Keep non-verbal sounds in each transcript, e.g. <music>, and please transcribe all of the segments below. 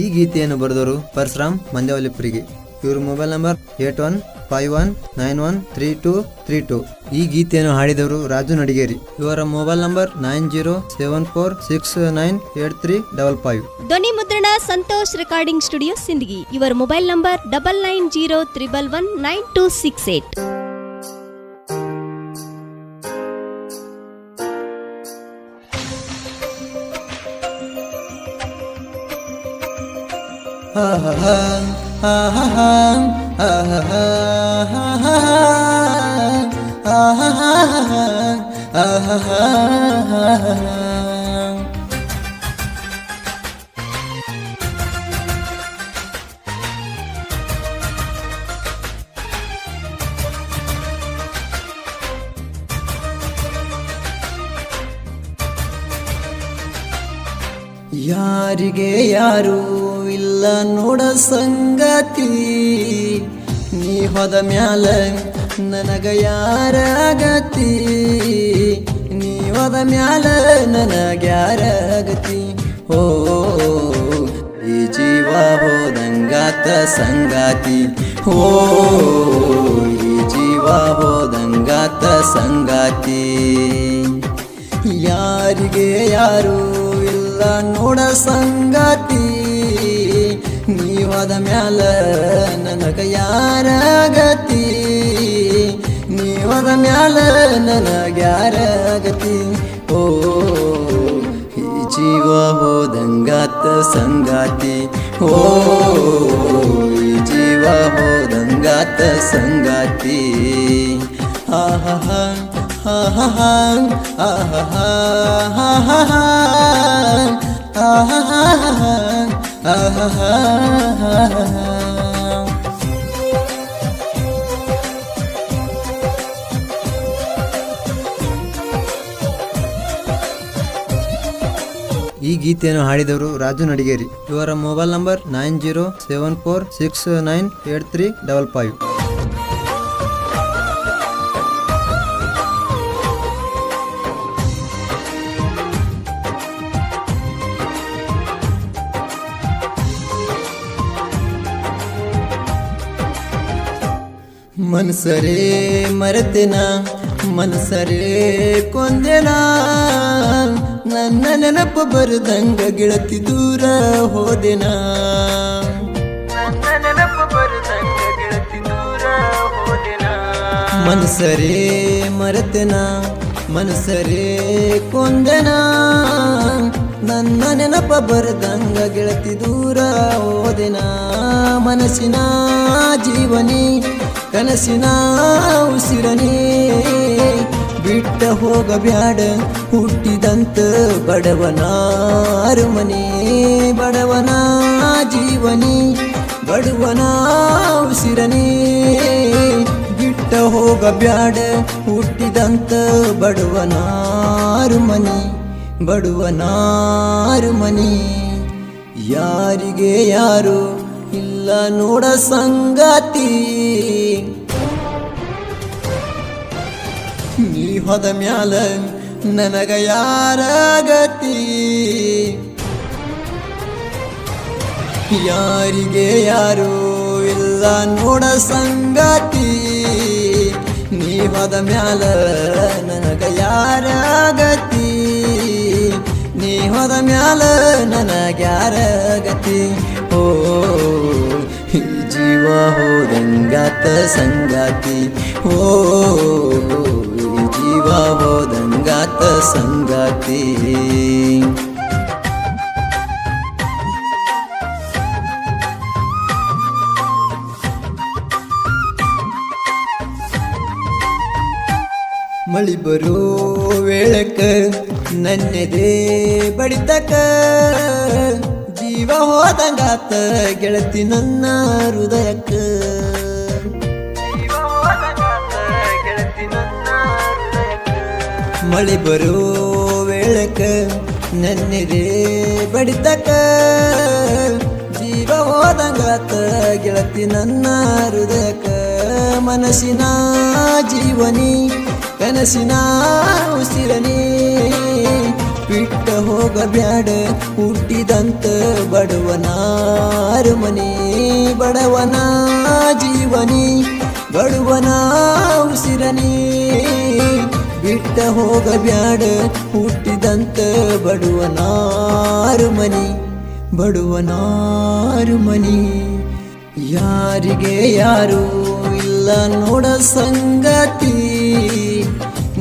ಈ ಗೀತೆಯನ್ನು ಬರೆದವರು ಪರಶುರಾಮ್ ಮಂದ್ಯಾವಲಿಪ್ರಿಗೆ ಇವರು mobile number eight one five one nine one three two three two. ಈ ಗೀತೆಯನ್ನು ಹಾಡಿದವರು ರಾಜು ನಡಿಗೇರಿ. ಇವರ mobile number nine zero seven four six nine eight three double five. ಧ್ವನಿ ಮುದ್ರಣ ಸಂತೋಷ್ ರೆಕಾರ್ಡಿಂಗ್ ಸ್ಟುಡಿಯೋ ಸಿಂದಗಿ. ಇವರ mobile number double nine zero triple one nine two six eight. ah <laughs> <laughs> ಯಾರಿಗೆ ಯಾರು ಇಲ್ಲ ನೋಡ ಸಂಗತಿ. ನೀ ಹೋದ ಮ್ಯಾಲ ನನಗ ಯಾರ ಗತಿ ನೀ ಹೋದ ಮ್ಯಾಲ ನನಗ ಯಾರ ಗತಿ ಓ, ಈ ಜೀವ ಹೋದಂಗಾತ ಸಂಗಾತಿ. ಓ, ಈ ಜೀವ ಹೋದಂಗಾತ ಸಂಗಾತಿ. ಯಾರಿಗೆ ಯಾರು ನೋಡ ಸಂಗತಿ ನೀವಾದ ಮ್ಯಾಲ ನನಗ ಯಾರ ಗತಿ. ನೀವಾದ ಮ್ಯಾಲ ನನಗ ಯಾರ ಗತಿ. ಓ, ಈ ಜೀವ ಹೋದಂಗಾತ ಸಂಗಾತಿ. ಓ, ಈ ಜೀವ ಹೋದಂಗಾತ ಸಂಗಾತಿ. ಆಹಾ ಆಹಾ ಆಹಾ ಆಹಾ ಆಹಾ. ಈ ಗೀತೆಯನ್ನು ಹಾಡಿದವರು ರಾಜು ನಡಿಗೇರಿ. ಇವರ mobile number nine zero seven four six nine eight three double five. ಮನಸರೇ ಮರೆತಿನ ಮನಸರೇ ಕೊಂದೆನ. ನನ್ನ ನೆನಪು ಬರದಂಗ ಗೆಳತಿ ದೂರ ಹೋದೆನ. ಮನಸರೇ ಮರೆತೆನ ಮನಸರೇ ಕೊಂದೆನ. ನನ್ನ ನೆನಪ ಬರದಂಗ ಗೆಳತಿ ದೂರ ಹೋದೆನ. ಮನಸ್ಸಿನ ಜೀವನಿ ಕನಸಿನ ಉಸಿರನೇ ಬಿಟ್ಟ ಹೋಗಬ್ಯಾಡ ಹುಟ್ಟಿದಂತ ಬಡವನ ಅರಮನೆ, ಬಡವನ ಜೀವನಿ, ಬಡವನ ಉಸಿರನೇ ಬಿಟ್ಟ ಹೋಗಬ್ಯಾಡ ಹುಟ್ಟಿದಂತ ಬಡವನ ಅರಮನೆ ಬಡವನ ಅರಮನೆ. ಯಾರಿಗೆ ಯಾರು ಇಲ್ಲ ನೋಡ ಸಂಗತಿ. ನೀ ಹೋದ ಮ್ಯಾಲ ನನಗ ಯಾರ ಗತಿ ಯಾರಿಗೆ ಯಾರು ಇಲ್ಲ ನೋಡ ಸಂಗತಿ. ನೀ ಹೋದ ಮ್ಯಾಲ ನನಗ ಯಾರ ಗತಿ ನೀ ಹೋದ ಮ್ಯಾಲ ನನಗ ಯಾರ ಗತಿ ಹೋದಂಗಾತ ಸಂಗಾತಿ. ಓ, ಜೀವ ಹೋದಂಗಾತ ಸಂಗಾತಿ. ಮಳಿ ಬರೋ ವೇಳಕ ನನ್ನದೇ ಬಡಿತಕ. ಜೀವ ಹೋದಂಗಾತ ಗೆಳತಿ ನನ್ನ ಹೃದಯಕ್ಕ. ಮಳಿ ಬರೋ ವೇಳಕ ನನ್ನಿದೆ ಬಡಿತಕ ಜೀವ ಹೋದಂಗಾತ ಗೆಳತಿ ನನ್ನ ಹೃದಯಕ ಮನಸ್ಸಿನ ಜೀವನಿ, ಕನಸಿನ ಉಸಿರನಿ. ಬಿಟ್ಟ ಹೋಗಬ್ಯಾಡ ಹುಟ್ಟಿದಂತ ಬಡವನ ಮನೆ ಬಡವನ ಜೀವನಿ, ಬಡವನ ಉಸಿರನಿ. ಬಿಟ್ಟ ಹೋಗಬ್ಯಾಡ. ಹುಟ್ಟಿದಂತ ಬಡವನಾರು ಮನಿ ಬಡವನಾರು ಮನಿ. ಯಾರಿಗೆ ಯಾರು ಇಲ್ಲ ನೋಡ ಸಂಗತಿ.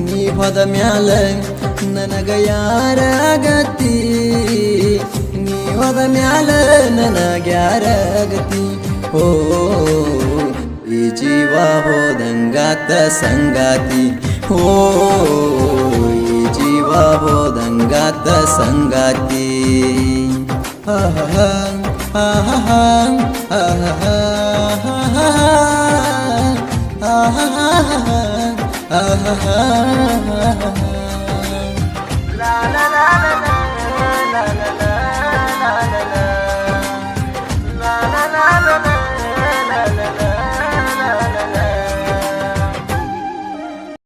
ನೀ ಹೋದ ಮ್ಯಾಲ ನನಗ ಯಾರ ಗತಿ ನೀ ಹೋದ ಮ್ಯಾಲ ನನಗ ಯಾರ ಗತಿ ಓ, ಈ ಜೀವ ಹೋದಂಗಾತ ಸಂಗಾತಿ. ಓ ಈ ಜೀವ ಹೋದಂಗಾತ ಸಂಗಾತಿ ಆಹಾ ಆಹಾ ಆಹಾ ಆಹಾ